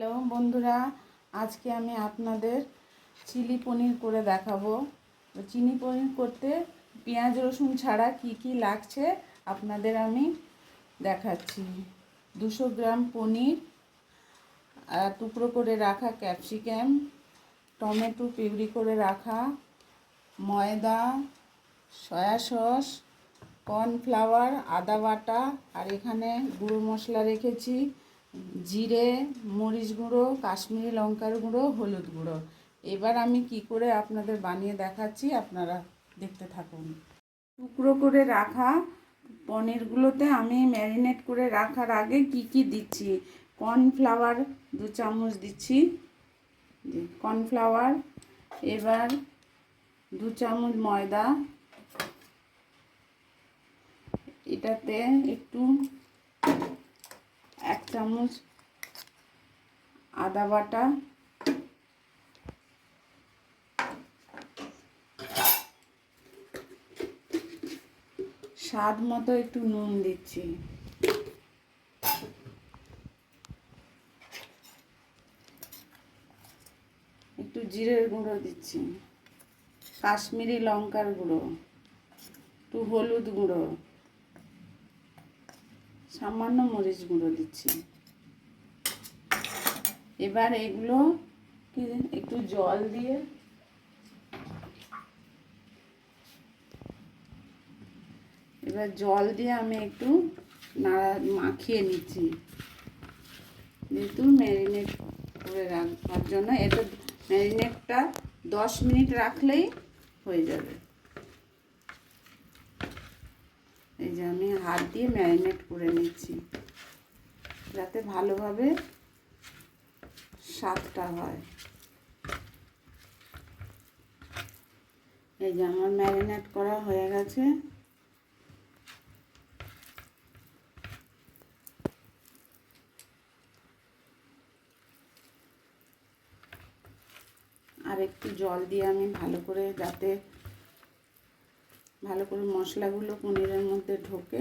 Hello বন্ধুরা, আজকে আমি আপনাদের চিলি পনির করে দেখাবো। চিনি পনির করতে পেঁয়াজ, রসুন ছাড়া কি কি লাগছে আপনাদের আমি দেখাচ্ছি। দুশো গ্রাম পনির টুকরো করে রাখা ক্যাপসিকাম, টমেটো পিউরি করে রাখা, ময়দা, সয়া সস, কর্নফ্লাওয়ার, আদা বাটা, আর এখানে গুঁড়ো মশলা রেখেছি। জিরে, মরিচ গুঁড়ো, কাশ্মীরি লঙ্কার গুঁড়ো, হলুদ গুঁড়ো। এবার আমি কি করে আপনাদের বানিয়ে দেখাচ্ছি, আপনারা দেখতে থাকুন। টুকরো করে রাখা পনিরগুলোতে আমি ম্যারিনেট করে রাখার আগে কি কি দিচ্ছি? কর্নফ্লাওয়ার দু চামচ দিচ্ছি। কর্নফ্লাওয়ার। এবার দু চামচ ময়দা। এটাতে একটু এক চামচ আদা বাটা, স্বাদ মতো একটু নুন দিচ্ছি। একটু জিরের গুঁড়ো দিচ্ছি। কাশ্মীরি লঙ্কার গুঁড়ো, একটু হলুদ গুঁড়ো। সামান্য মরিচ গুঁড়ো দিচ্ছি। এবার এগুলো একটু জল দিয়ে এবার জল দিয়ে আমি একটু নাড়া মাখিয়ে নিচ্ছি। যেহেতু ম্যারিনেট করে রাখার জন্য এটা ম্যারিনেটটা দশ মিনিট রাখলেই হয়ে যাবে। এই যে আমি হাত দিয়ে ম্যারিনেট করে নিচ্ছি, যাতে ভালোভাবে স্বাদটা হয়। এই যে আমার ম্যারিনেট করা হয়ে গেছে। আর একটু জল দিয়ে আমি ভালো করে যাতে ভালো করে মশলাগুলো পনিরের মধ্যে ঢোকে।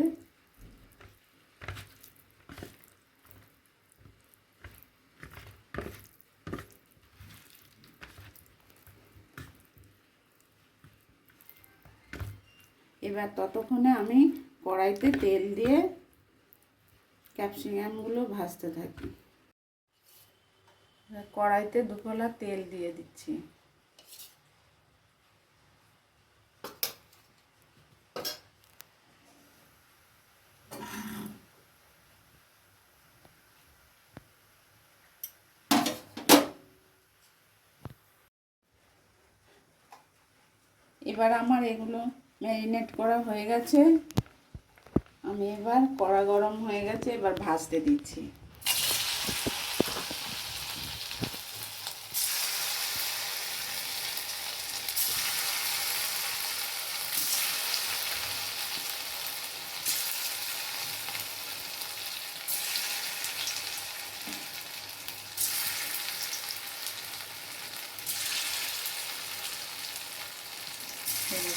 এবার ততক্ষণে আমি কড়াইতে তেল দিয়ে ক্যাপসিকামগুলো ভাজতে থাকি। কড়াইতে দুকলা তেল দিয়ে দিচ্ছি। এবার আমার এগুলো ম্যারিনেট করা হয়ে গেছে। আমি এবার কড়া গরম হয়ে গেছে, এবার ভাজতে দিচ্ছি।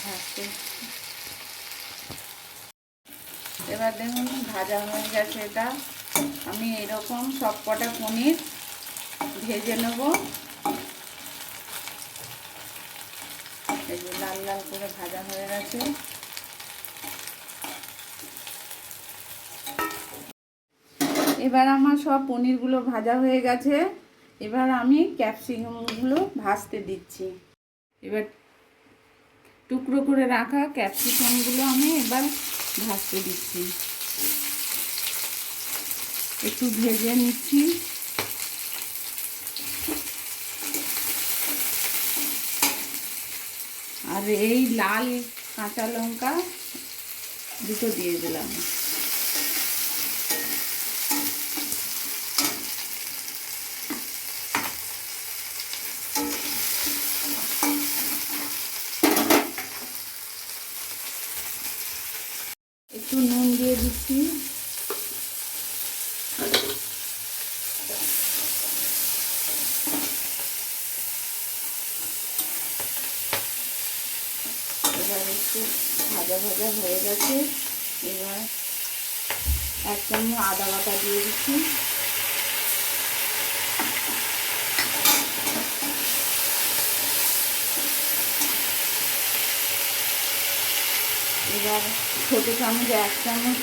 ভাজতে এবার দেখুন, ভাজা হয়ে গেছে এটা। আমি এরকম সব কটা পনির ভেজে নেব। লাল লাল করে ভাজা হয়ে গেছে। এবার আমার সব পনিরগুলো ভাজা হয়ে গেছে। এবার আমি ক্যাপসিকামগুলো ভাজতে দিচ্ছি। এবার টুকরো করে রাখা ক্যাপসিকামগুলো আমি এবার ভাজতে দিচ্ছি। একটু ভেজে নিচ্ছি। আর এই লাল কাঁচা লঙ্কা দুটো দিয়ে দিলাম। একটু নুন দিয়ে দিচ্ছি। এবার একটু ভাজা ভাজা হয়ে গেছে। এবার এক চামচ আদা বাটা দিয়ে দিচ্ছি। এবার ছোটো চামচ এক চামচ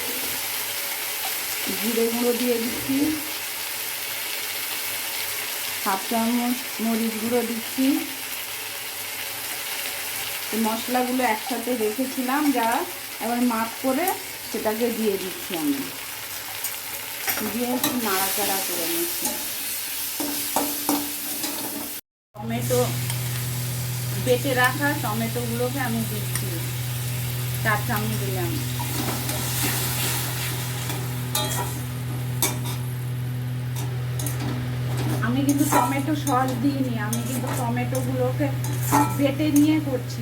জিরে গুঁড়ো দিয়ে দিচ্ছি। হাফ চামচ মরিচ গুঁড়ো দিচ্ছি। মশলাগুলো একসাথে রেখেছিলাম, যা এবার মাপ করে সেটাকে দিয়ে দিচ্ছি আমি। দিয়ে একটু নাড়াচাড়া করে নিচ্ছি। টমেটো বেটে রাখা টমেটোগুলোকে আমি দিচ্ছি। চার চামচ দিলাম। আমি কিন্তু টমেটো সস দিইনি, আমি কিন্তু টমেটোগুলোকে বেটে নিয়ে করছি।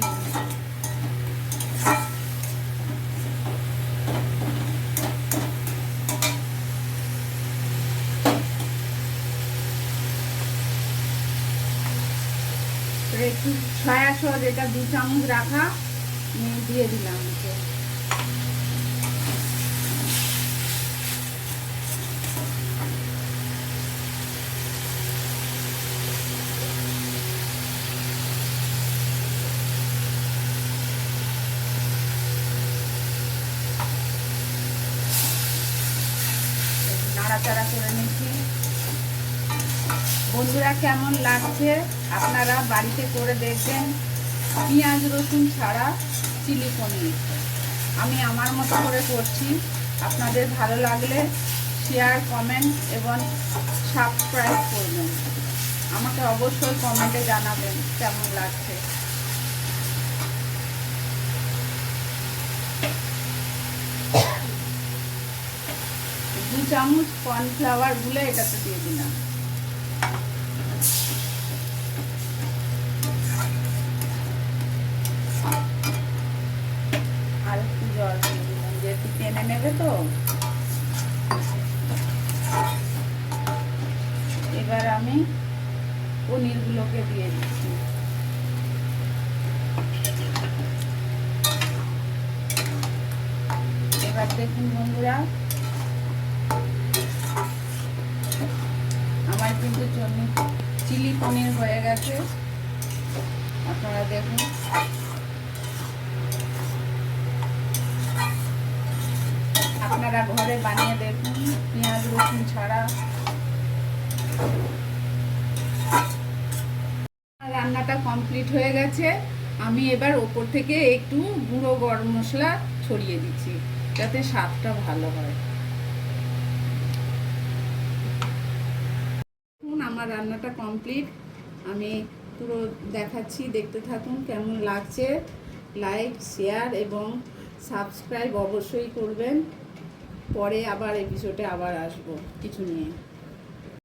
একটু সয়া সস, এটা দু চামচ রাখা। দিয়ে দিলাম নাড়াচাড়া করে নিচ্ছি। বন্ধুরা, কেমন লাগছে? আপনারা বাড়িতে করে দেখবেন। পেঁয়াজ, রসুন ছাড়া চিলি পনির। আমি আমার মতো করে করছি। আপনাদের ভালো লাগলে শেয়ার কমেন্ট এবং সাবস্ক্রাইব করবেন। আমাকে অবশ্যই কমেন্টে জানাবেন কেমন লাগছে। দু চামচ কর্নফ্লাওয়ার গুলে এটাতে দিয়ে দিলাম আর একটু জল দিয়ে দিলাম যেহেতু টেনে নেবে তো এবার আমি পনিরগুলোকে দিয়ে দিচ্ছি। এবার দেখুন বন্ধুরা, আমার কিন্তু চিলি পনির হয়ে গেছে। আপনারা দেখুন। আপনারা ঘরে বানিয়ে দেখুন পেঁয়াজ, রসুন ছাড়া। রান্নাটা কমপ্লিট হয়ে গেছে। আমি এবার ওপর থেকে একটু গুঁড়ো গরম মশলা ছড়িয়ে দিচ্ছি, যাতে স্বাদটা ভালো হয়। আমার রান্নাটা কমপ্লিট। আমি পুরো দেখাচ্ছি, দেখতে থাকুন কেমন লাগছে। লাইক, শেয়ার এবং সাবস্ক্রাইব অবশ্যই করবেন। পরে আবার এপিসোডে আবার আসব কিছু নিয়ে।